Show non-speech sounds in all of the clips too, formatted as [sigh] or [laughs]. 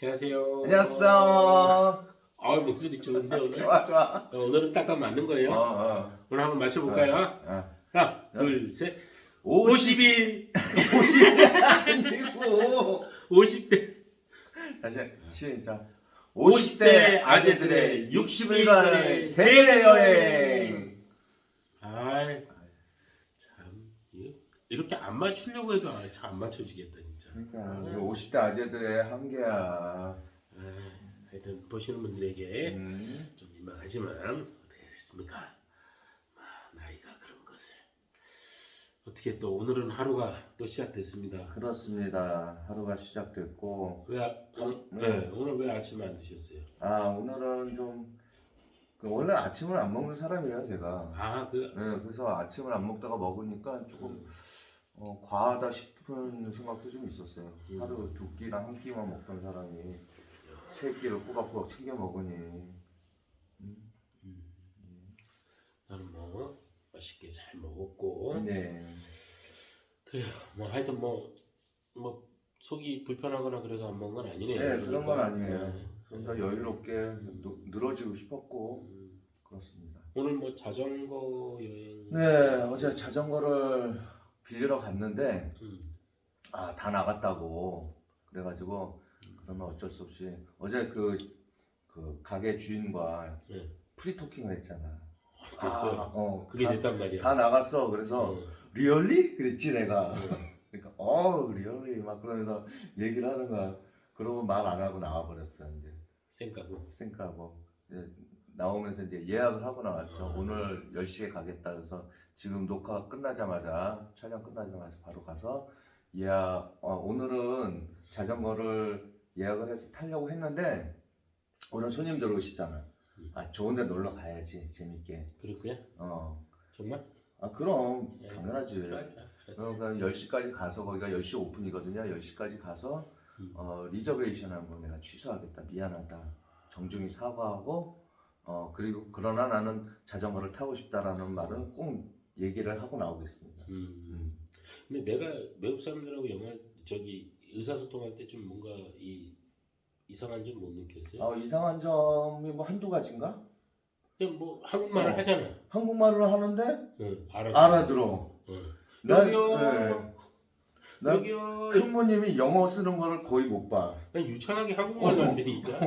안녕하세요. 안녕하세요. 아 목소리 좋은데 오늘. 좋아 좋아. 어, 오늘은 딱딱 맞는 거예요. 어, 어. 오늘 한번 맞춰볼까요? 어. 하나, 둘, 셋. 50 50일, 50이 아니고 50대. 다시 시작. 50대 50대 아재들의 아재들의 60일간의 60일간의 세계 여행. 아이, 참 이거 이렇게 안 맞추려고 해도 잘 안 맞춰지겠다 진짜. 그러니까 우리 50대 아재들의 한계야. 아, 하여튼 보시는 분들에게 음. 좀 민망하지만 어떻게 했습니까? 아, 나이가 그런 것을 어떻게 또 오늘은 하루가 또 시작됐습니다. 그렇습니다. 하루가 시작됐고 왜 아, 오늘, 네, 오늘 왜 아침에 안 드셨어요? 아 오늘은 좀그 원래 아침을 안 먹는 사람이에요 제가. 아, 그 네, 그래서 아침을 안 먹다가 먹으니까 조금 음, 어, 과하다 싶은 생각도 좀 있었어요. 음. 하루 두 끼랑 한 끼만 먹던 사람이 세 끼를 꼬박꼬박 챙겨 먹으니 음, 음, 나는 뭐 맛있게 잘 먹었고 네. 그래요. 뭐 하여튼 뭐 뭐 속이 불편하거나 그래서 안 먹은 건 아니네요. 네, 그런 건 아니에요. 네. 그러니까 여유롭게 노- 늘어지고 싶었고 음, 그렇습니다. 오늘 뭐 자전거 여행. 네, 어제 자전거를 빌리러 갔는데 음, 아 다 나갔다고 그래가지고 그러면 어쩔 수 없이 어제 그, 그 가게 주인과 네. 프리토킹을 했잖아. 됐어요. 아, 어, 그게 다, 됐단 말이야. 다 나갔어. 그래서 어, 리얼리? 그랬지 내가. 어. [laughs] 그러니까 어 리얼리 막 그러면서 얘기를 하는 거야. 그러고 말 안 하고 나와 버렸어 이제. 쌩까고 이제 나오면서 이제 예약을 하고 나왔어. 아. 오늘 10시에 가겠다. 그래서 지금 녹화 끝나자마자 촬영 끝나자마자 바로 가서 예약. 어, 오늘은 자전거를 예약을 해서 타려고 했는데 오늘 손님 들어오시잖아. 음. 아 좋은데 놀러 가야지 재밌게. 거야? 어. 정말? 아 그럼 예. 당연하지. 그래. 그러니까 10시까지 가서 거기가 10시 오픈이거든요. 10시까지 가서 음. 어, 리저베이션 한번 내가 취소하겠다. 미안하다. 정중히 사과하고 어, 그리고 그러나 나는 자전거를 타고 싶다라는 말은 꼭 얘기를 하고 나오겠습니다. 음. 음. 근데 내가 외국 사람들하고 영화 저기 의사소통할 때 좀 뭔가 이 이상한 점 못 느꼈어요? 어, 이상한 점이 뭐 한두 가지인가? 그냥 뭐 한국말을 어. 하잖아. 한국말을 하는데 응, 알아. 알아들어. 응. 난- 여기요. 네. 난 여기요. 큰모님이 영어 쓰는 거를 거의 못 봐. 난 유창하게 한국말도 안 되니까.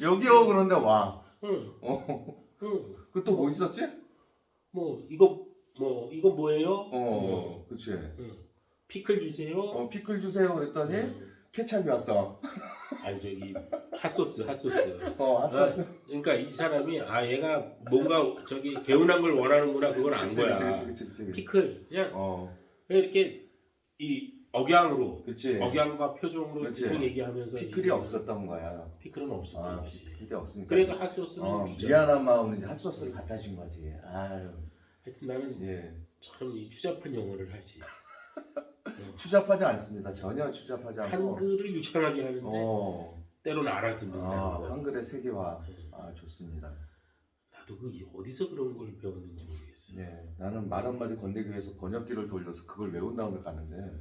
여기요 그런데 와. 응, 어. 응. 그또 뭐 있었지? 뭐 이거 뭐 이거 뭐예요? 어, 그치. 응. 피클 주세요. 어, 피클 주세요 그랬더니 응. 케찹이 왔어. 아니 저기 핫소스, 핫소스. 어, 왔어. 그러니까 이 사람이 아 얘가 뭔가 저기 개운한 걸 원하는구나 그건 안 그치, 거야. 그치, 그치, 그치, 그치. 피클 그냥 어, 이렇게 이 억양으로 그치. 억양과 표정으로 그치. 대충 얘기하면서 피클이 이- 없었던 거야. 피클은 없었던 아, 거지. 피클이 없으니까. 그래도 핫소스는 어, 주잖아. 미안한 마음은 이제 핫소스를 갖다 준 거지. 아유, 하여튼 나는 예. 참 이 추잡한 영어를 하지. 어, [laughs] 추잡하지 않습니다. 전혀 추잡하지 않고. 한글을 유창하게 하는데 어, 때로는 알아듣는다는 아, 거. 한글의 세계화. 네. 아, 좋습니다. 나도 그 어디서 그런 걸 배웠는지 모르겠어. 요 네, 나는 말 한마디 건네기 위해서 번역기를 돌려서 그걸 외운 다음에 가는데, 네.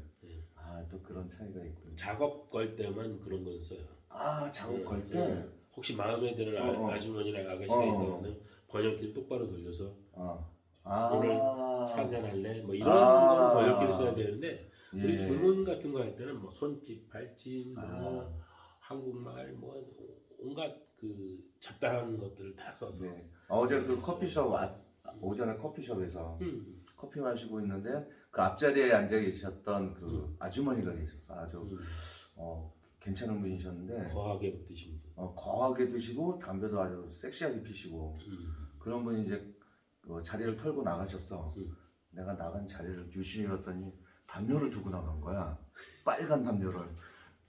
아, 또 그런 차이가 있군. 작업 걸 때만 그런 건 써요. 아, 작업 걸 네, 때? 네. 혹시 마음에 드는 아, 어, 어. 아주머니나 아가씨가 어. 있다면 번역기를 똑바로 돌려서 어. 아, 오늘 차 한잔 할래? 뭐 이런 아. 건 번역기를 써야 되는데 우리 예. 주문 같은 거 할 때는 뭐 손짓, 발짓, 뭐 아, 한국말 뭐 온갖 그 잡다한 것들을 다 써서 네. 어제 그 커피숍 아, 오전에 커피숍에서 음, 커피 마시고 있는데 그 앞자리에 앉아 계셨던 그 음. 아주머니가 계셨어. 아주 음, 어, 괜찮은 분이셨는데 거하게 드신 분. 어, 거하게 드시고 담배도 아주 섹시하게 피시고 음, 그런 분이 이제 그 자리를 털고 나가셨어. 음. 내가 나간 자리를 유심히 봤더니 담요를 두고 나간 거야. 빨간 담요를.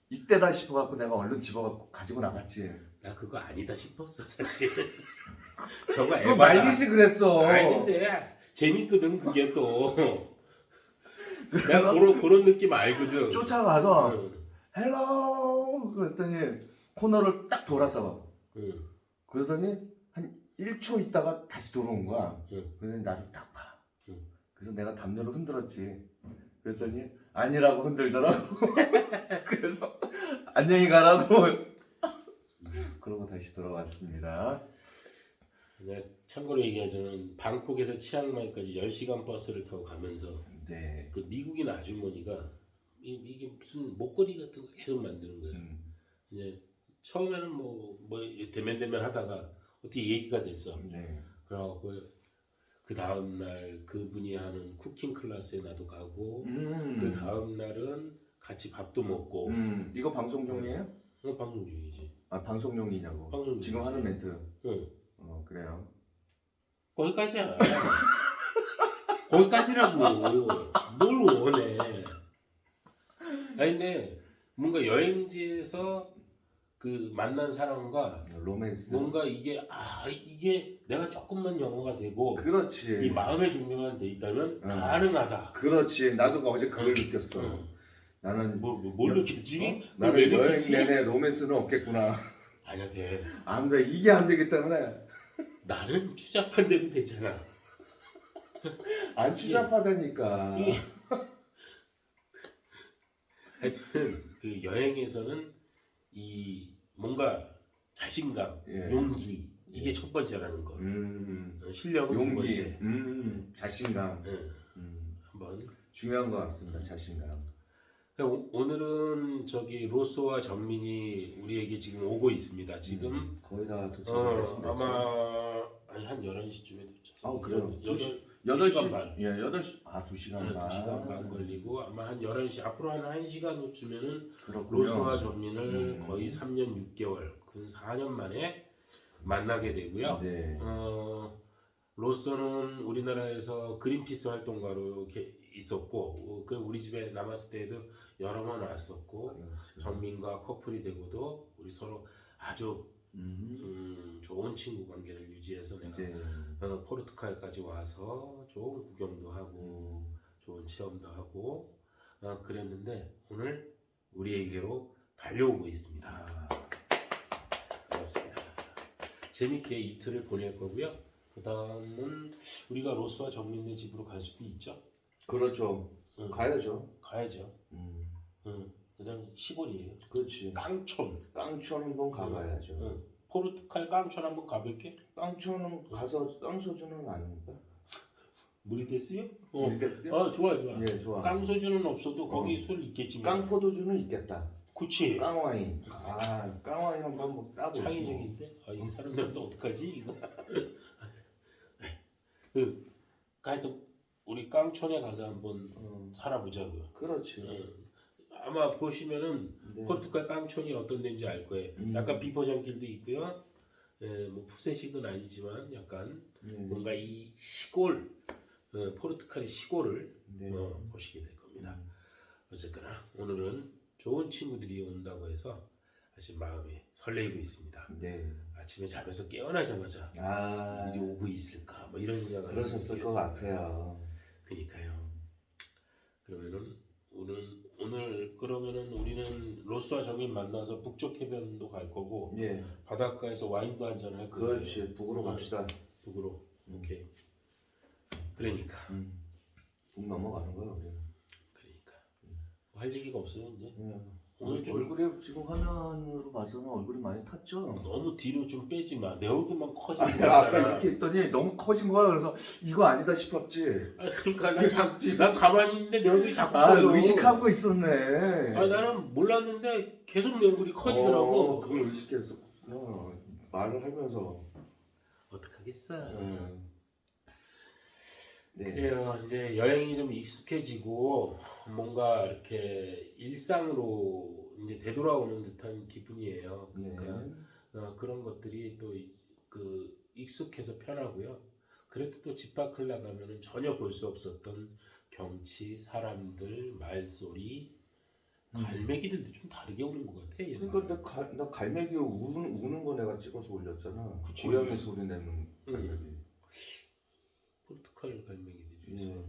이때다 싶어갖고 내가 얼른 집어갖고 가지고 나갔지. 나 그거 아니다 싶었어 사실. [laughs] 저거 그거. 말리지 그랬어. 아닌데 재밌거든 그게 또. 내가 그런 그런 느낌 알거든. 쫓아가서 응, 헬로 그랬더니 코너를 딱 돌아서 응, 그러더니 한 1초 있다가 다시 돌아온 거야. 응. 그래서 나를 딱 봐. 응. 그래서 내가 담요를 흔들었지. 그랬더니 아니라고 흔들더라고. [laughs] 그래서 안녕히 가라고 그러고 다시 돌아왔습니다. 참고로 얘기하자면 방콕에서 치앙마이까지 10시간 버스를 타고 가면서 네. 그 미국인 아주머니가 이, 이게 무슨 목걸이 같은 거 계속 만드는 거야. 음, 이제 처음에는 뭐, 뭐 대면대면 하다가 어떻게 얘기가 됐어. 네. 그래갖고 그 다음 날 그분이 하는 쿠킹 클래스에 나도 가고 음. 그 다음 날은 같이 밥도 먹고 음, 이거 방송용이에요? 어, 방송 중이지. 아, 방송용이냐고. 방송 지금 중이지. 하는 멘트. 응. 어, 그래요. 거기까지야. [laughs] 거기까지라고. 뭘 원해. 아니 근데 뭔가 여행지에서 그 만난 사람과 로맨스. 뭔가 이게 아 이게 내가 조금만 영어가 되고 그렇지. 이 마음의 준비만 돼 있다면 응. 가능하다. 그렇지. 나도 어제 그걸 느꼈어. 응. 나는 뭐, 뭐, 뭘 여- 느꼈지? 어? 나는 왜 여행 느꼈지? 내내 로맨스는 없겠구나. 아니야 돼. 안 돼. 이게 안 되기 때문에 나는 추잡한데도 되잖아. [laughs] 안 추잡하다니까. 예. [laughs] 하여튼 그 여행에서는 이 뭔가 자신감, 예. 용기 이게 첫 번째라는 거. 음. 어, 실력은 두 용기. 번째. 음. 자신감. 예, 음. 한번. 중요한 것 같습니다. 자신감. 오- 오늘은 저기 로쏘와 전민이 우리에게 지금 오고 있습니다. 지금 음, 거의 다 도착했습니다. 어, 아마 아니, 한 11시쯤에 도착. 아, 그래요? 여덟- 여덟 시간 시 반. 예, 여덟 시 아, 두 시간 네, 반. 2시간 반 걸리고 아마 한 11시 앞으로 한 1시간 후쯤에는 그렇군요. 로스와 전민을 음. 거의 3년 6개월, 근 4년 만에 만나게 되고요. 네. 어, 로스는 우리나라에서 그린피스 활동가로 이렇게 있었고, 어, 그 우리 집에 남았을 때에도 여러 번 왔었고, 그렇죠. 전민과 커플이 되고도 우리 서로 아주 음. 음, 좋은 친구 관계를 유지해서 내가 네. 어, 포르투갈까지 와서 좋은 구경도 하고 음. 좋은 체험도 하고 어, 그랬는데 오늘 우리에게로 달려오고 있습니다. 아, 반갑습니다. 재밌게 이틀을 보낼 거고요. 그 다음은 우리가 로스와 정민네 집으로 갈 수도 있죠. 그렇죠. 응, 가야죠. 가야죠. 음. 응, 그냥 시골이에요. 그렇지. 깡촌. 깡촌 한번 가봐야죠. 응. 포르투갈 깡촌 한번 가볼게. 깡촌은 가서 깡소주는 아닙니까? 됐어요? 어, 됐어요? 어 좋아 좋아. 예, 좋아. 깡소주는 없어도 거기 술 있겠지만. 깡포도주는 있겠다. 그치. 깡와인. 아, 깡와인 한번 뭐 따보지. 뭐. 창의적인데? 아, 이 사람들은 또 어떡하지 이거? [laughs] 그, 하여튼 우리 깡촌에 가서 한번 어, 살아보자고요. 그렇지. 어, 아마 보시면은 네. 포르투갈 깡촌이 어떤 데인지 알 거예요. 음. 약간 비포장길도 있고요. 예, 뭐 푸세식은 아니지만 약간 네. 뭔가 이 시골 어, 포르투갈의 시골을 네. 어, 보시게 될 겁니다. 음. 어쨌거나 오늘은 좋은 친구들이 온다고 해서 사실 마음이 설레이고 있습니다. 네. 아침에 잠에서 깨어나자마자 아, 이들이 오고 있을까 뭐 이런 생각을 그러셨을 것 같아요. 그니까요. 그러면은 오늘 오늘 그러면은 우리는 로스와 정인 만나서 북쪽 해변도 갈 거고 예, 바닷가에서 와인도 한잔 할 거고 그렇지. 북으로 네. 갑시다. 북으로 오케이. 그러니까 음. 북 넘어가는 거야, 우리. 그러니까 뭐 할 얘기가 없어요 이제 예. 오늘 좀 얼굴에 지금 화면으로 봐서는 얼굴이 많이 탔죠. 너무 뒤로 좀 빼지 마. 내 얼굴만 아니, 거잖아. 아까 이렇게 했더니 너무 커진 거야. 그래서 이거 아니다 싶었지. 아, 그러니까 난, 자, 난 가만히 있는데 내 얼굴이 자꾸 아, 커져. 의식하고 있었네. 아 나는 몰랐는데 계속 내 얼굴이 커지더라고. 어, 그걸 의식했었구나. 말을 하면서. 어떡하겠어. 음. 네. 그래요. 이제 여행이 좀 익숙해지고 뭔가 이렇게 일상으로 이제 되돌아오는 듯한 기분이에요. 그러니까 네. 어, 그런 것들이 또 그 익숙해서 편하고요. 그래도 또 집 밖을 나가면은 전혀 볼 수 없었던 경치, 사람들, 말소리, 음. 갈매기들도 좀 다르게 오는 것 같아. 얘는. 그러니까 나, 갈, 나 갈매기 우는, 우는 거 내가 찍어서 올렸잖아. 그치. 고양이 소리 내는 갈매기. 포르투갈 갈매기들이 좀 예.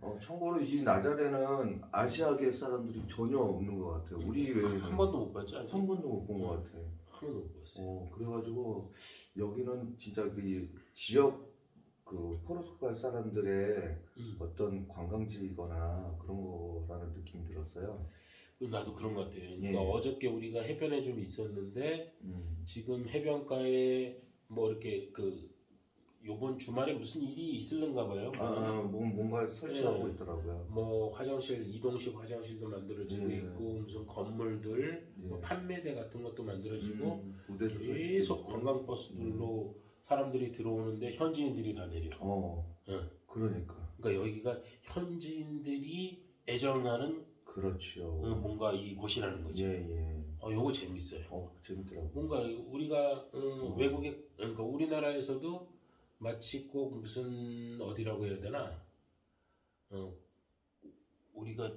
어, 참고로 이 나자레는 아시아계 사람들이 전혀 없는 것 같아요. 우리 외에는 한 번도 못 봤지 아직? 한 번도 못 본 것 같아. 한 번도 못 봤어요. 어, 그래가지고 여기는 진짜 그 지역 그 포르투갈 사람들의 음. 어떤 관광지거나 그런 거라는 느낌이 들었어요. 나도 그런 것 같아요. 그러니까 예. 어저께 우리가 해변에 좀 있었는데 음. 지금 해변가에 뭐 이렇게 그 요번 주말에 무슨 일이 있을는가 봐요. 아, 아, 뭔- 뭔가 설치하고 예. 있더라고요. 뭐 화장실 이동식 화장실도 만들어지고 예. 있고 무슨 건물들 뭐 예. 판매대 같은 것도 만들어지고 음, 무대도 계속 설치되고. 관광 버스들로 사람들이 들어오는데 현지인들이 다 내려. 어. 예. 그러니까. 그러니까 여기가 현지인들이 애정하는 그렇죠. 어, 뭔가 이 곳이라는 거지. 예, 예. 어, 요거 재밌어요. 어, 재밌더라고. 뭔가 우리가 어, 어. 외국에 그러니까 우리나라에서도 마치 꼭 무슨 어디라고 해야 되나? 어, 우리가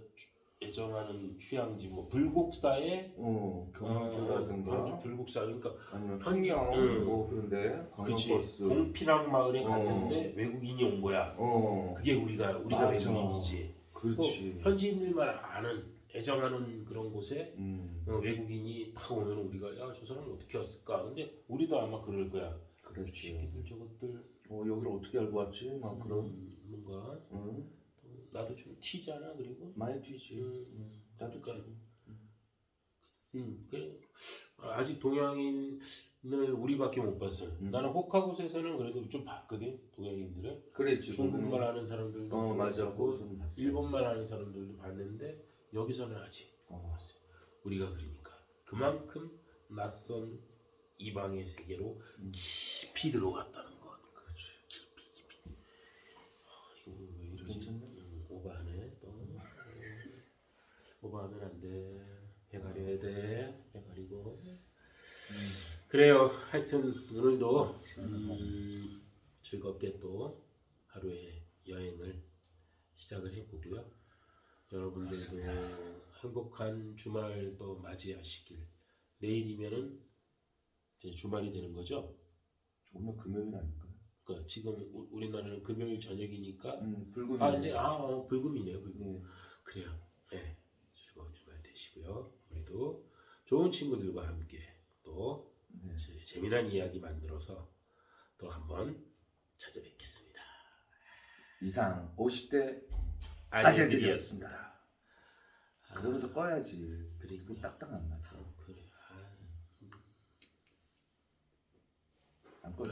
애정하는 휴양지 뭐 불국사에 어, 경주라든가 어, 경주 불국사 그러니까 아니면 평양 응. 뭐 그런데 그치 관광버스. 동피랑 마을에 어. 갔는데 외국인이 온 거야. 어. 그게 우리가 우리가 맞아. 외국인이지. 그렇지. 또 현지인들만 아는 애정하는 그런 곳에 음. 어, 외국인이 딱 오면 우리가 야 저 사람 어떻게 왔을까? 근데 우리도 아마 그럴 거야. 그렇지. 새끼들 저것들 어, 여기를 어떻게 알고 왔지? 막 그런. 음, 뭔가 응. 또 나도 좀 튀잖아 그리고 많이 튀지. 음, 음, 나도 그러니까 튀고. 음, 그래. 아직 동양인을 우리밖에 못 봤어요. 음. 나는 호카곳에서는 그래도 좀 봤거든 동양인들을 그래 지금. 중국말 하는 사람들도 어 맞아. 봤고 그것은 봤어. 일본말 하는 사람들도 봤는데 여기서는 아직 못 어. 봤어요. 우리가 그러니까 그만큼 낯선 이방의 세계로 음. 깊이 들어갔다는 것. 그렇지. 깊이 깊이. 아, 이거 왜 이러지? 음, 오버하네 또. 음, 오버하면 안 돼. 배 가려야 돼. 배 가리고. 음. 그래요. 하여튼 오늘도 음, 즐겁게 또 하루의 여행을 시작을 해보고요. 여러분들도 행복한 주말 또 맞이하시길. 내일이면은 이제 주말이 되는 거죠. 오늘 금요일 아닐까? 그러니까 지금 우- 우리나라는 금요일 저녁이니까 음, 붉은. 아 이제 아 어, 불금이네요. 불금. 예. 그래요. 네. 즐거운 주말 되시고요. 우리도 좋은 친구들과 함께 또 네. 재- 재미난 이야기 만들어서 또 한번 찾아뵙겠습니다. 이상 50대 아재들이었습니다. 아재들이었습니다. 그러면서 꺼야지. 그러니까. 그 딱딱 안 맞아. 아, 그래. 아, 안 꺼.